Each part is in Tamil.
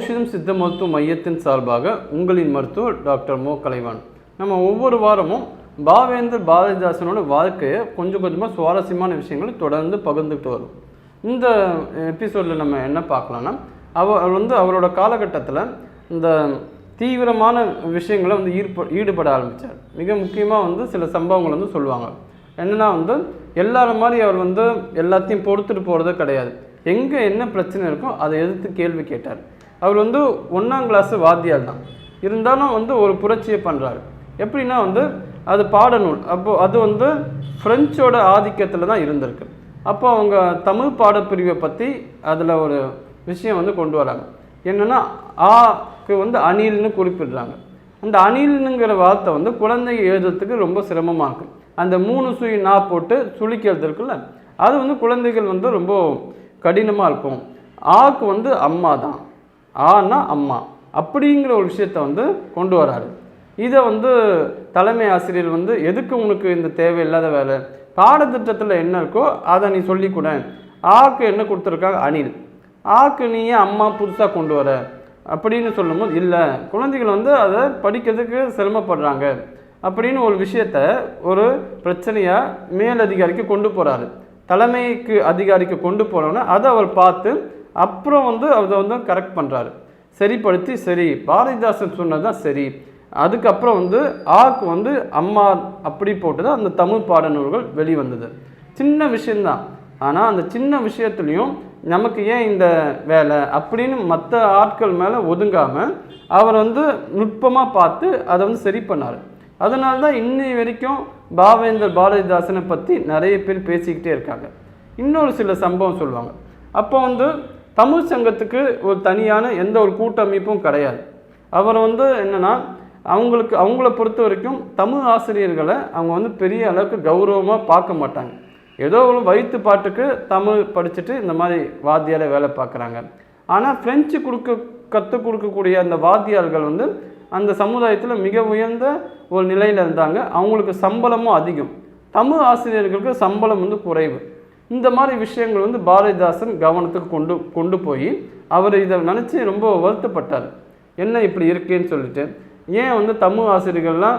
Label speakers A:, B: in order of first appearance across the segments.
A: ஔஷதம் சித்த மருத்துவ மையத்தின் சார்பாக உங்களின் மருத்துவர் டாக்டர் மோ. கலைவான். நம்ம ஒவ்வொரு வாரமும் பாவேந்தர் பாரதிதாசனோட வாழ்க்கையை கொஞ்சம் கொஞ்சமாக சுவாரஸ்யமான விஷயங்களை தொடர்ந்து பகிர்ந்துக்கிட்டு வரும். இந்த எபிசோடில் நம்ம என்ன பார்க்கலாம்னா அவர் வந்து அவரோட காலகட்டத்தில் இந்த தீவிரமான விஷயங்களை வந்து ஈர்ப்ப ஈடுபட ஆரம்பித்தார் மிக முக்கியமாக வந்து சில சம்பவங்கள் வந்து சொல்லுவாங்க. என்னன்னா வந்து எல்லாரும் மாதிரி அவர் வந்து எல்லாத்தையும் பொறுத்துட்டு போகிறதே கிடையாது. எங்கே என்ன பிரச்சனை இருக்கோ அதை எதிர்த்து கேள்வி கேட்டார். அவர் வந்து ஒன்றாம் கிளாஸ் வாத்தியார் தான். இருந்தாலும் வந்து ஒரு புரட்சியை பண்ணுறாரு எப்படின்னா வந்து அது பாடநூல். அப்போ அது வந்து ஃப்ரெஞ்சோட ஆதிக்கத்தில் தான் இருந்திருக்கு. அப்போ அவங்க தமிழ் பாடப்பிரிவை பற்றி அதில் ஒரு விஷயம் வந்து கொண்டு வராங்க. என்னென்னா ஆக்கு வந்து அணில்னு குறிப்பிடுறாங்க. அந்த அணில்னுங்கிற வார்த்தை வந்து குழந்தை எழுதுறதுக்கு ரொம்ப சிரமமாக இருக்குது அந்த மூணு சுழி நா போட்டு சுழிக்கிறது இருக்குல்ல அது வந்து குழந்தைகள் வந்து ரொம்ப கடினமாக இருக்கும். ஆக்கு வந்து அம்மா தான். ஆனா அம்மா அப்படிங்கிற ஒரு விஷயத்த வந்து கொண்டு வராரு. இதை வந்து தலைமை ஆசிரியர் வந்து எதுக்கு உனக்கு இந்த தேவையில்லாத வேலை? பாடத்திட்டத்தில் என்ன இருக்கோ அதை நீ சொல்லிக் கொடு ஆக்கு என்ன கொடுத்துருக்காங்க? அணில். ஆக்கு நீ ஏன் அம்மா புதுசாக கொண்டு வர. அப்படின்னு சொல்லும்போது இல்லை குழந்தைகள் வந்து அதை படிக்கிறதுக்கு சிரமப்படுறாங்க. அப்படின்னு ஒரு விஷயத்த ஒரு பிரச்சனையாக மேலதிகாரிக்கு கொண்டு போகிறாரு தலைமைக்கு அதிகாரிக்கு கொண்டு போனோன்னே அதை அவர் பார்த்து அப்புறம் வந்து அதை வந்து கரெக்ட் பண்ணுறாரு சரிப்படுத்தி சரி. பாரதிதாசன் சொன்னது தான் சரி. அதுக்கப்புறம் வந்து ஆக்கு வந்து அம்மா அப்படி போட்டு தான் அந்த தமிழ் பாடநூல்கள் வெளிவந்தது. சின்ன விஷயந்தான் ஆனால் அந்த சின்ன விஷயத்துலையும் நமக்கு ஏன் இந்த வேலை அப்படின்னு மற்ற ஆட்கள் மேலே ஒதுங்காமல் அவர் வந்து நுட்பமாக பார்த்து அதை வந்து சரி பண்ணார். அதனால தான் இன்னை வரைக்கும் பாவேந்தர் பாரதிதாசனை பற்றி நிறைய பேர் பேசிக்கிட்டே இருக்காங்க. இன்னொரு சில சம்பவம் சொல்லுவாங்க. அப்போ வந்து தமிழ் சங்கத்துக்கு ஒரு தனியான எந்த ஒரு கூட்டமைப்பும் கிடையாது. அவர் வந்து என்னென்னா அவங்களுக்கு அவங்கள பொறுத்த வரைக்கும் தமிழ் ஆசிரியர்களை அவங்க வந்து பெரிய அளவுக்கு கௌரவமாக பார்க்க மாட்டாங்க. ஏதோ ஒரு வயிற்று பாட்டுக்கு தமிழ் படிச்சுட்டு இந்த மாதிரி வாத்தியார வேலை பார்க்குறாங்க. ஆனால் ஃப்ரெஞ்சு கொடுக்க கற்றுக் கொடுக்கக்கூடிய அந்த வாத்தியார்கள் வந்து அந்த சமுதாயத்தில் மிக உயர்ந்த ஒரு நிலையில் இருந்தாங்க. அவங்களுக்கு சம்பளமும் அதிகம். தமிழ் ஆசிரியர்களுக்கு சம்பளம் வந்து குறைவு. இந்த மாதிரி விஷயங்கள் வந்து பாரதிதாசன் கவனத்துக்கு கொண்டு கொண்டு போய் அவர் இதை நினச்சி ரொம்ப வருத்தப்பட்டார். என்ன இப்படி இருக்கேன்னு சொல்லிட்டு. ஏன் வந்து தமிழ் ஆசிரியர்கள்லாம்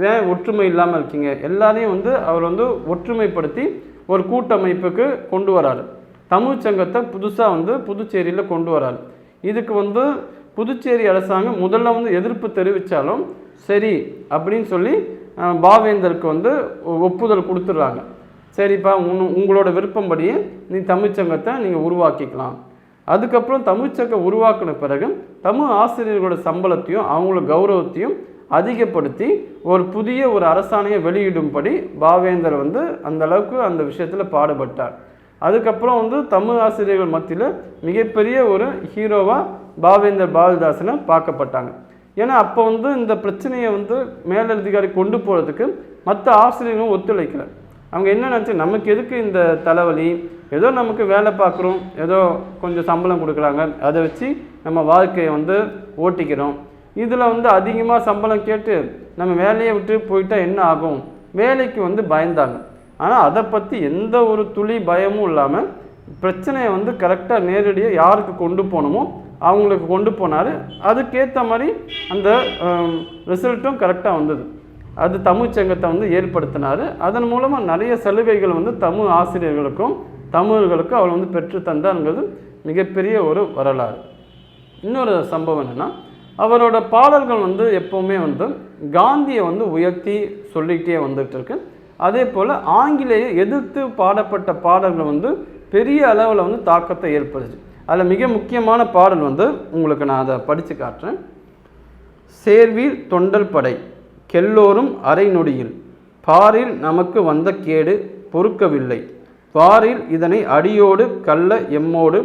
A: ஏன் ஒற்றுமை இல்லாமல் இருக்கீங்க? எல்லாரையும் வந்து அவர் வந்து ஒற்றுமைப்படுத்தி ஒரு கூட்டமைப்புக்கு கொண்டு வராரு. தமிழ் சங்கத்தை புதுசாக வந்து புதுச்சேரியில் கொண்டு வராரு. இதுக்கு வந்து புதுச்சேரி அரசாங்கம் முதல்ல வந்து எதிர்ப்பு தெரிவித்தாலும் சரி அப்படின்னு சொல்லி பாவேந்தருக்கு வந்து ஒ- ஒப்புதல் கொடுத்துட்றாங்க. சரிப்பா உன் உங்களோட விருப்பம்படி நீ தமிழ்ச்சங்கத்தை நீங்கள் உருவாக்கிக்கலாம். அதுக்கப்புறம் தமிழ்ச்சங்கம் உருவாக்கின பிறகு தமிழ் ஆசிரியர்களோட சம்பளத்தையும் அவங்களோட கௌரவத்தையும் அதிகப்படுத்தி ஒரு புதிய ஒரு அரசாணையை வெளியிடும்படி பாவேந்தர் வந்து அந்த அளவுக்கு அந்த விஷயத்தில் பாடுபட்டார். அதுக்கப்புறம் வந்து தமிழ் ஆசிரியர்கள் மத்தியில் மிகப்பெரிய ஒரு ஹீரோவாக பாவேந்தர் பாலதாசனை பார்க்கப்பட்டாங்க. ஏன்னா அப்போ வந்து இந்த பிரச்சனையை வந்து மேலதிகாரி கொண்டு போகிறதுக்கு மற்ற ஆசிரியர்களும் ஒத்துழைக்கலை. அவங்க என்ன நினச்சி நமக்கு எதுக்கு இந்த தலைவலி? ஏதோ நமக்கு வேலை பார்க்குறோம் ஏதோ கொஞ்சம் சம்பளம் கொடுக்குறாங்க. அதை வச்சு நம்ம வாழ்க்கையை வந்து ஓட்டிக்கிறோம். இதில் வந்து அதிகமாக சம்பளம் கேட்டு நம்ம வேலையை விட்டு போயிட்டால் என்ன ஆகும்? வேலைக்கு வந்து பயந்தாங்க. ஆனால் அதை பற்றி எந்த ஒரு துளி பயமும் இல்லாமல் பிரச்சனையை வந்து கரெக்டாக நேரடியாக யாருக்கு கொண்டு போகணுமோ அவங்களுக்கு கொண்டு போனார். அதுக்கேற்ற மாதிரி அந்த ரிசல்ட்டும் கரெக்டாக வந்தது. அது தமிழ் சங்கத்தை வந்து ஏற்படுத்தினார். அதன் மூலமாக நிறைய சலுகைகள் வந்து தமிழ் ஆசிரியர்களுக்கும் தமிழர்களுக்கும் அவர் வந்து பெற்று தந்தாருங்கிறது மிகப்பெரிய ஒரு வரலாறு. இன்னொரு சம்பவம் என்னென்னா அவரோட பாடல்கள் வந்து எப்போவுமே வந்து காந்தியை வந்து உயர்த்தி சொல்லிக்கிட்டே வந்துகிட்டு இருக்கு. அதே போல் ஆங்கிலேய எதிர்த்து பாடப்பட்ட பாடல்கள் வந்து பெரிய அளவில் வந்து தாக்கத்தை ஏற்படுத்துச்சு. அதில் மிக முக்கியமான பாடல் வந்து உங்களுக்கு நான் அதை படித்து காட்டுறேன். சேர்வீர் தொண்டல் படை கெல்லோரும் அரை நொடியில் பாரில் நமக்கு வந்த கேடு பொறுக்கவில்லை. பாரில் இதனை அடியோடு கள்ள எம்மோடு.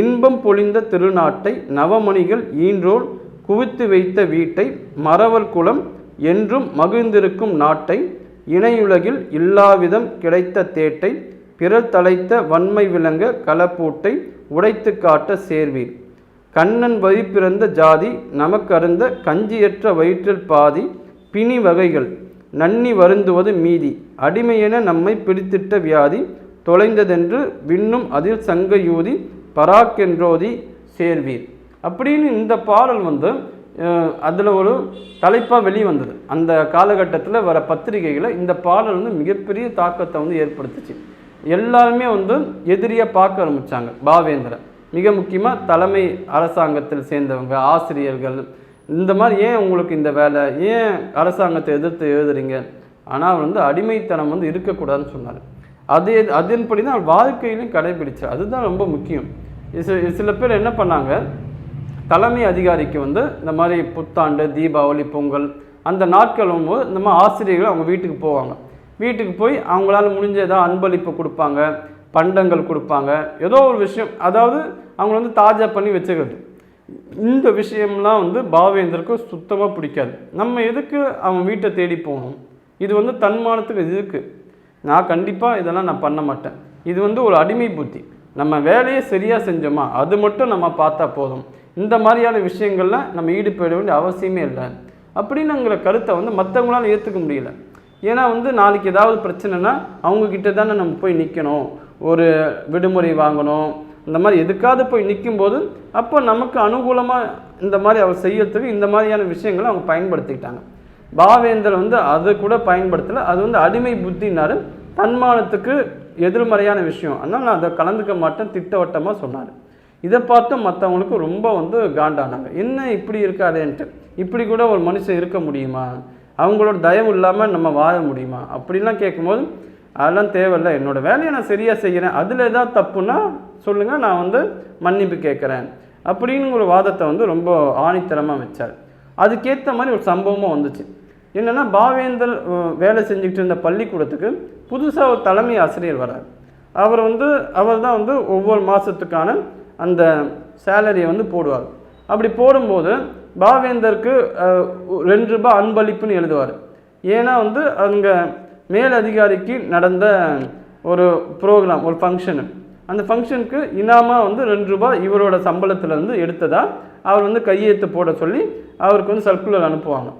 A: இன்பம் பொழிந்த திருநாட்டை நவமணிகள் ஈன்றோல் குவித்து வைத்த வீட்டை மறவர் குலம் என்றும் மகிழ்ந்திருக்கும் நாட்டை. இணையுலகில் இல்லாவிதம் கிடைத்த தேட்டை. பிறர் தலைத்த வன்மை விளங்க களப்பூட்டை உடைத்து காட்ட சேர்வீர். கண்ணன் வழி பிறந்த ஜாதி நமக்கருந்த கஞ்சியற்ற வயிற்றில் பாதி. பிணி வகைகள். நன்னி வருந்துவது மீதி. அடிமையென நம்மை பிடித்திட்ட வியாதி. தொலைந்ததென்று விண்ணும் அதில் சங்கயூதி. பராக்கென்றோதி சேர்வீர். அப்படின்னு இந்த பாடல் வந்து அதில் ஒரு தலைப்பாக வெளிவந்தது. அந்த காலகட்டத்தில் வர பத்திரிகைகளை இந்த பாடல் வந்து மிகப்பெரிய தாக்கத்தை வந்து ஏற்படுத்துச்சு. எல்லாருமே வந்து எதிரியாக பார்க்க ஆரம்பித்தாங்க பாவேந்திரன். மிக முக்கியமாக தலைமை அரசாங்கத்தில் சேர்ந்தவங்க ஆசிரியர்கள் இந்த மாதிரி ஏன் உங்களுக்கு இந்த வேலை? ஏன் அரசாங்கத்தை எதிர்த்து எழுதுறீங்க? ஆனால் வந்து அடிமைத்தனம் வந்து இருக்கக்கூடாதுன்னு சொன்னார். அதே அதன்படி தான் வாழ்க்கையிலும் வாழ்க்கையிலையும் கடைபிடிச்சார். அதுதான் ரொம்ப முக்கியம். சில சில பேர் என்ன பண்ணாங்க? தலைமை அதிகாரிக்கு வந்து இந்த மாதிரி புத்தாண்டு தீபாவளி பொங்கல் அந்த நாட்கள் போது இந்த மாதிரி ஆசிரியர்கள் அவங்க வீட்டுக்கு போவாங்க. வீட்டுக்கு போய் அவங்களால முடிஞ்ச ஏதாவது அன்பளிப்பு கொடுப்பாங்க பண்டங்கள் கொடுப்பாங்க. ஏதோ ஒரு விஷயம். அதாவது அவங்க வந்து தாஜா பண்ணி வச்சுக்கிறது. இந்த விஷயம்லாம் வந்து பாவேந்தருக்கு சுத்தமாக பிடிக்காது. நம்ம எதுக்கு அவன் வீட்டை தேடி போகணும்? இது வந்து தன்மானத்துக்கு இது இருக்குது நான் கண்டிப்பாக இதெல்லாம் நான் பண்ண மாட்டேன். இது வந்து ஒரு அடிமை புத்தி. நம்ம வேலையை சரியாக செஞ்சோமா அது மட்டும் நம்ம பார்த்தா போதும். இந்த மாதிரியான விஷயங்களில் நம்ம ஈடுபட வேண்டிய அவசியமே இல்லை. அப்படின்னுங்கிற கருத்தை வந்து மற்றவங்களால ஏற்றுக்க முடியல. ஏன்னா வந்து நாளைக்கு ஏதாவது பிரச்சனைனா அவங்கக்கிட்ட தானே நம்ம போய் நிற்கணும் ஒரு விடுமுறை வாங்கணும். இந்த மாதிரி எதுக்காவது போய் நிற்கும்போது அப்போ நமக்கு அனுகூலமாக இந்த மாதிரி அவர் செய்யறதுக்கு இந்த மாதிரியான விஷயங்களை அவங்க பயன்படுத்திக்கிட்டாங்க. பாவேந்தர் வந்து அது கூட பயன்படுத்தலை. அது வந்து அடிமை புத்தினாரு. தன்மானத்துக்கு எதிர்மறையான விஷயம். அதனால் நான் அதை கலந்துக்க மாட்டேன் திட்டவட்டமாக சொன்னார். இதை பார்த்து மற்றவங்களுக்கு ரொம்ப வந்து காண்டானாங்க. என்ன இப்படி இருக்காதேன்ட்டு இப்படி கூட ஒரு மனுஷன் இருக்க முடியுமா? அவங்களோட தயவு இல்லாமல் நம்ம வாழ முடியுமா? அப்படிலாம் கேட்கும்போது அதெல்லாம் தேவையில்லை. என்னோடய வேலையை நான் சரியாக செய்கிறேன் அதில் ஏதாவது தப்புன்னா சொல்லுங்கள் நான் வந்து மன்னிப்பு கேட்குறேன். அப்படின்னு ஒரு வாதத்தை வந்து ரொம்ப ஆணித்தரமாக வச்சார். அதுக்கேற்ற மாதிரி ஒரு சம்பவமும் வந்துச்சு. என்னென்னா பாவேந்தர் வேலை செஞ்சுக்கிட்டு இருந்த பள்ளிக்கூடத்துக்கு புதுசாக ஒரு தலைமை ஆசிரியர் வரார் அவர் வந்து அவர் தான் வந்து ஒவ்வொரு மாதத்துக்கான அந்த சேலரியை வந்து போடுவார். அப்படி போடும்போது பாவேந்தருக்கு ரெண்டு ரூபாய் அன்பளிப்புன்னு எழுதுவார். ஏன்னா வந்து அங்கே மேலதிகாரிக்கு நடந்த ஒரு ப்ரோக்ராம் ஒரு ஃபங்க்ஷனு அந்த ஃபங்க்ஷனுக்கு இனாமாக வந்து ரெண்டு ரூபாய் இவரோட சம்பளத்துலேருந்து எடுத்ததாக அவர் வந்து கையெழுத்து போட சொல்லி அவருக்கு வந்து சர்க்குலர் அனுப்புவாங்க.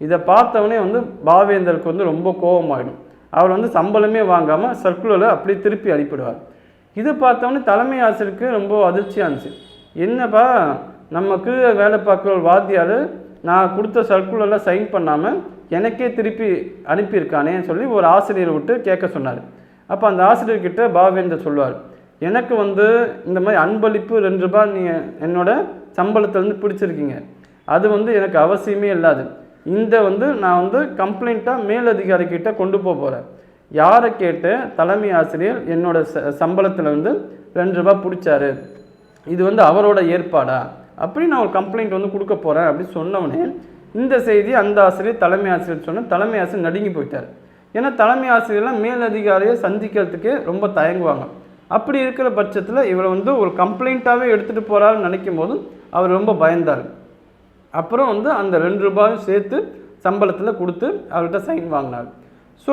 A: இதை பார்த்தவொடனே வந்து பாவேந்தருக்கு வந்து ரொம்ப கோபமாயிடும். அவர் வந்து சம்பளமே வாங்காமல் சர்க்குலரை அப்படியே திருப்பி அனுப்பிடுவார். இதை பார்த்தவொடனே தலைமை ஆசிரியருக்கு ரொம்ப அதிர்ச்சியாக இருந்துச்சு. என்னப்பா நம்ம கீழே வேலை பார்க்குற ஒரு வாத்தியார் நான் கொடுத்த சர்க்குலரில் சைன் பண்ணாமல் எனக்கே திருப்பி அனுப்பியிருக்கானேன்னு சொல்லி ஒரு ஆசிரியரை விட்டு கேட்க சொன்னார். அப்போ அந்த ஆசிரியர்கிட்ட பாவேந்தர் சொல்லுவார். எனக்கு வந்து இந்த மாதிரி அன்பளிப்பு ரெண்டு ரூபாய் நீங்கள் என்னோட சம்பளத்துலேருந்து பிடிச்சிருக்கீங்க. அது வந்து எனக்கு அவசியமே இல்லாது. இந்த வந்து நான் வந்து கம்ப்ளைண்ட்டாக மேலதிகாரிக்கிட்ட கொண்டு போக போகிறேன் யாரை கேட்டு தலைமை ஆசிரியர் என்னோடய ச சம்பளத்தில் வந்து ரெண்டு ரூபாய் பிடிச்சாரு. இது வந்து அவரோட ஏற்பாடா? அப்படி நான் ஒரு கம்ப்ளைண்ட் வந்து கொடுக்க போகிறேன் அப்படின்னு சொன்னவனே இந்த செய்தி அந்த ஆசிரியர் தலைமை ஆசிரியர் சொன்ன தலைமை ஆசிரியர் நடுங்கி போயிட்டார். ஏன்னா தலைமை ஆசிரியர்லாம் மேலதிகாரியை சந்திக்கிறதுக்கே ரொம்ப தயங்குவாங்க. அப்படி இருக்கிற பட்சத்தில் இவரை வந்து ஒரு கம்ப்ளைண்ட்டாகவே எடுத்துகிட்டு போகிறாருன்னு நினைக்கும் போது அவர் ரொம்ப பயந்தார். அப்புறம் வந்து அந்த ரெண்டு ரூபாயும் சேர்த்து சம்பளத்தில் கொடுத்து அவர்கிட்ட சைன் வாங்கினார். ஸோ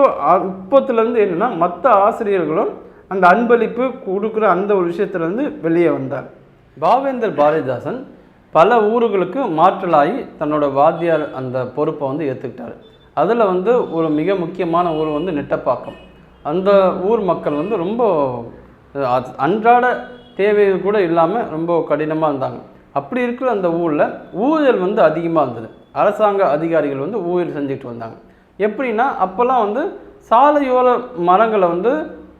A: இப்போத்துலேருந்து என்னென்னா மற்ற ஆசிரியர்களும் அந்த அன்பளிப்பு கொடுக்குற அந்த ஒரு விஷயத்துலேருந்து வெளியே வந்தார். பாவேந்தர் பாரதிதாசன் பல ஊர்களுக்கு மாற்றலாகி தன்னோட வாத்தியார் அந்த பொறுப்பை வந்து ஏற்றுக்கிட்டார் அதில் வந்து ஒரு மிக முக்கியமான ஊர் வந்து நெட்டப்பாக்கம். அந்த ஊர் மக்கள் வந்து ரொம்ப அன்றாட தேவைகள் கூட இல்லாமல் ரொம்ப கடினமாக இருந்தாங்க. அப்படி இருக்கிற அந்த ஊரில் ஊழல் வந்து அதிகமாக இருந்தது. அரசாங்க அதிகாரிகள் வந்து ஊழல் செஞ்சுட்டு வந்தாங்க. எப்படின்னா அப்போல்லாம் வந்து சாலையோர மரங்களை வந்து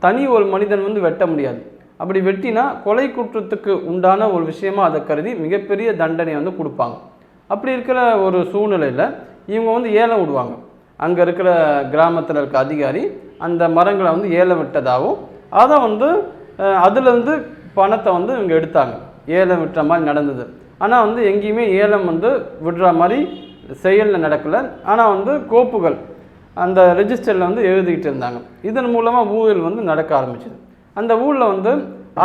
A: தனி ஒரு மனிதன் வந்து வெட்ட முடியாது. அப்படி வெட்டினா கொலை குற்றத்துக்கு உண்டான ஒரு விஷயமா அதை கருதி மிகப்பெரிய தண்டனை வந்து கொடுப்பாங்க. அப்படி இருக்கிற ஒரு சூழ்நிலையில் இவங்க வந்து ஏலம் விடுவாங்க. அங்கே இருக்கிற கிராமத்தில் இருக்க அதிகாரி அந்த மரங்களை வந்து ஏலம் விட்டதாகவும் அதை வந்து அதுலேருந்து பணத்தை வந்து இவங்க எடுத்தாங்க. ஏலம் விட்டுற மாதிரி நடந்தது. ஆனால் வந்து எங்கேயுமே ஏலம் வந்து விடுற மாதிரி செயலில் நடக்கலை. ஆனால் வந்து கோப்புகள் அந்த ரெஜிஸ்டரில் வந்து எழுதிக்கிட்டு இருந்தாங்க. இதன் மூலமாக ஊழல் வந்து நடக்க ஆரம்பிச்சது. அந்த ஊரில் வந்து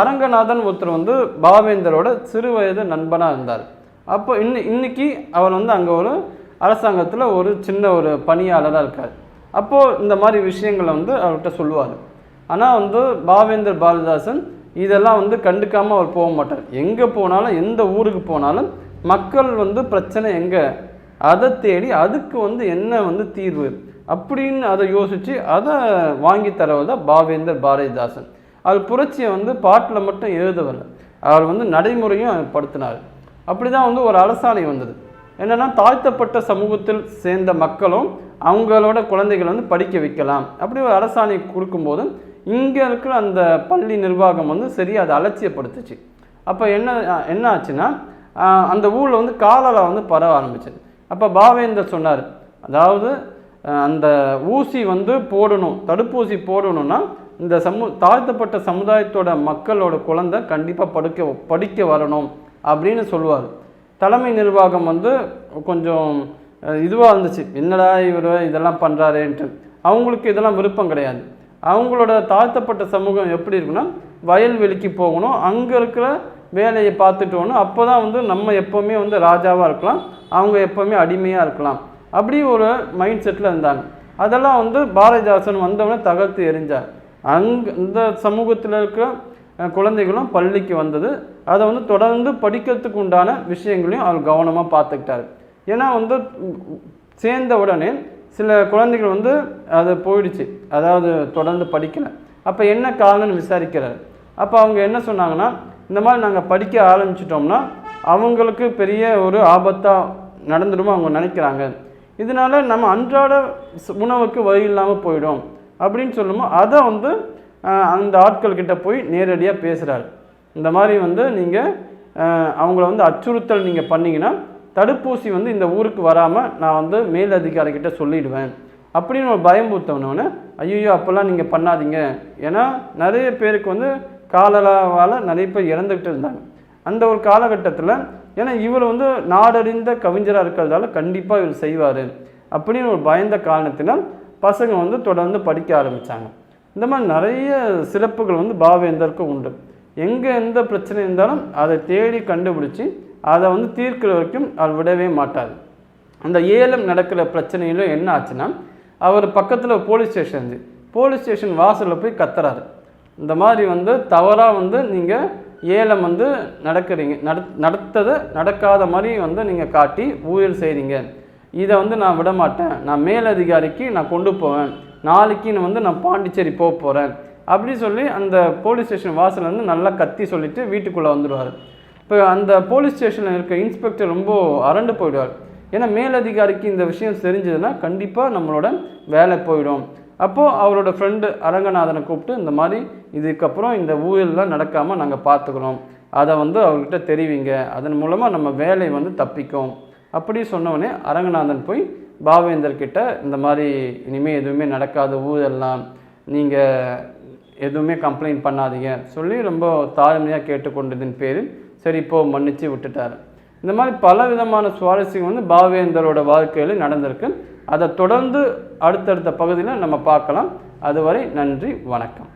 A: அரங்கநாதன் ஒருத்தர் வந்து பாவேந்தரோட சிறு வயது நண்பனாக இருந்தார். அப்போ இன்னி இன்னைக்கு அவர் வந்து அங்கே ஒரு அரசாங்கத்தில் ஒரு சின்ன ஒரு பணியாளராக இருக்கார். அப்போது இந்த மாதிரி விஷயங்களை வந்து அவர்கிட்ட சொல்லுவார். ஆனால் வந்து பாவேந்தர் பாரதிதாசன் இதெல்லாம் வந்து கண்டுக்காமல் அவர் போக மாட்டார். எங்கே போனாலும் எந்த ஊருக்கு போனாலும் மக்கள் வந்து பிரச்சனை எங்கே? அதை தேடி அதுக்கு வந்து என்ன வந்து தீர்வு? அப்படின்னு அதை யோசித்து அதை வாங்கி தரவர் தான் பாவேந்தர் பாரதிதாசன். அவர் புரட்சியை வந்து பாட்டில் மட்டும் எழுதவில்லை அவர் வந்து நடைமுறையும் படுத்தினார். அப்படி தான் வந்து ஒரு அரசாணை வந்தது. என்னென்னா தாழ்த்தப்பட்ட சமூகத்தில் சேர்ந்த மக்களும் அவங்களோட குழந்தைகள் வந்து படிக்க வைக்கலாம். அப்படி ஒரு அரசாணை கொடுக்கும்போது இங்கே இருக்கிற அந்த பள்ளி நிர்வாகம் வந்து சரியாக அதை அலட்சியப்படுத்துச்சு. அப்போ என்ன என்ன ஆச்சுன்னா அந்த ஊரில் வந்து காலரா வந்து பரவ ஆரம்பிச்சது. அப்போ பாவேந்தர் சொன்னார் அதாவது அந்த ஊசி வந்து போடணும் தடுப்பூசி போடணும்னா இந்த சமு தாழ்த்தப்பட்ட சமுதாயத்தோட மக்களோட குழந்தை கண்டிப்பாக படிக்க படிக்க வரணும் அப்படின்னு சொல்லுவார். தலைமை நிர்வாகம் வந்து கொஞ்சம் இதுவாக இருந்துச்சு. என்னடா இவர் இதெல்லாம் பண்ணுறாருன்ட்டு அவங்களுக்கு இதெல்லாம் விருப்பம் கிடையாது. அவங்களோட தாழ்த்தப்பட்ட சமூகம் எப்படி இருக்குன்னா வயல்வெளிக்கு போகணும் அங்கே இருக்கிற வேலையை பார்த்துட்டு வரணும் அப்போ தான் வந்து நம்ம எப்போவுமே வந்து ராஜாவாக இருக்கலாம் அவங்க எப்போவுமே அடிமையாக இருக்கலாம். அப்படி ஒரு மைண்ட் செட்டில் இருந்தாங்க. அதெல்லாம் வந்து பாரதிதாசன் வந்தவொடனே தகர்த்து எரிஞ்சார் அங்கே இந்த சமூகத்தில் இருக்கிற குழந்தைகளும் பள்ளிக்கு வந்தது. அதை வந்து தொடர்ந்து படிக்கிறதுக்கு உண்டான விஷயங்களையும் அவர் கவனமாக பார்த்துக்கிட்டாரு. ஏன்னா வந்து சேர்ந்த உடனே சில குழந்தைகள் வந்து அது போயிடுச்சு. அதாவது தொடர்ந்து படிக்கலை. அப்போ என்ன காரணம்னு விசாரிக்கிறார். அப்போ அவங்க என்ன சொன்னாங்கன்னா இந்த மாதிரி நாங்கள் படிக்க ஆரம்பிச்சிட்டோம்னா அவங்களுக்கு பெரிய ஒரு ஆபத்தாக நடந்துடும் அவங்க நினைக்கிறாங்க. இதனால நம்ம அன்றாட உணவுக்கு வழி இல்லாமல் போயிடும். அப்படின்னு சொல்லும்போது அதை வந்து அந்த ஆட்கள்கிட்ட போய் நேரடியாக பேசுகிறாரு இந்த மாதிரி வந்து நீங்கள் அவங்கள வந்து அச்சுறுத்தல் நீங்கள் பண்ணிங்கன்னா தடுப்பூசி வந்து இந்த ஊருக்கு வராமல் நான் வந்து மேல் அதிகாரிகிட்ட சொல்லிடுவேன். அப்படின்னு ஒரு பயம்பூத்தவனோடனே ஐயோ அப்போல்லாம் நீங்கள் பண்ணாதீங்க. ஏன்னா நிறைய பேருக்கு வந்து காலராவால் நிறைய பேர் இறந்துக்கிட்டு இருந்தாங்க. அந்த ஒரு காலகட்டத்தில் ஏன்னா இவர் வந்து நாடறிந்த கவிஞராக இருக்கிறதால கண்டிப்பாக இவர் செய்வார். அப்படின்னு ஒரு பயந்த காரணத்தினால் பசங்க வந்து தொடர்ந்து படிக்க ஆரம்பித்தாங்க இந்த மாதிரி நிறைய சிறப்புகள் வந்து பாவேந்தருக்கு உண்டு. எங்கே எந்த பிரச்சனை இருந்தாலும் அதை தேடி கண்டுபிடிச்சி அதை வந்து தீர்க்கிற வரைக்கும் அவர் விடவே மாட்டார். அந்த ஏலம் நடக்கிற பிரச்சனையிலும் என்ன ஆச்சுன்னா அவர் பக்கத்தில் போலீஸ் ஸ்டேஷன் இருந்து போலீஸ் ஸ்டேஷன் வாசலில் போய் கத்துறாரு. இந்த மாதிரி வந்து தவறாக வந்து நீங்கள் ஏலம் வந்து நடக்கிறீங்க நட நடத்ததை நடக்காத மாதிரி வந்து நீங்கள் காட்டி ஊழல் செய்கிறீங்க இதை வந்து நான் விட மாட்டேன் நான் மேலதிகாரிக்கு நான் கொண்டு போவேன். நாளைக்கு நான் வந்து நான் பாண்டிச்சேரி போக போகிறேன் அப்படி சொல்லி அந்த போலீஸ் ஸ்டேஷன் வாசல் வந்து நல்லா கத்தி சொல்லிட்டு வீட்டுக்குள்ளே வந்துடுவார் இப்போ அந்த போலீஸ் ஸ்டேஷனில் இருக்க இன்ஸ்பெக்டர் ரொம்ப அரண்டு போயிடுவார். ஏன்னா மேலதிகாரிக்கு இந்த விஷயம் தெரிஞ்சதுன்னா கண்டிப்பாக நம்மளோட வேலை போயிடும். அப்போது அவரோட ஃப்ரெண்டு அரங்கநாதனை கூப்பிட்டு இந்த மாதிரி இதுக்கப்புறம் இந்த ஊழல்லாம் நடக்காமல் நாங்கள் பார்த்துக்குறோம் அதை வந்து அவர்கிட்ட தெரிவிங்க. அதன் மூலமாக நம்ம வேலை வந்து தப்பிக்கும். அப்படி சொன்னவொடனே அரங்கநாதன் போய் பாவேந்தர்கிட்ட இந்த மாதிரி இனிமேல் எதுவுமே நடக்காத ஊழல்லாம் நீங்கள் எதுவுமே கம்ப்ளைண்ட் பண்ணாதீங்க. சொல்லி ரொம்ப தாழ்மையாக கேட்டுக்கொண்டதின் பேரில் சரி இப்போ மன்னிச்சு விட்டுட்டார். இந்த மாதிரி பல விதமான சுவாரஸ்யம் வந்து பாவேந்தரோட வாழ்க்கையில் நடந்திருக்கு. அதை தொடர்ந்து அடுத்தடுத்த பகுதியில் நம்ம பார்க்கலாம். அதுவரை நன்றி வணக்கம்.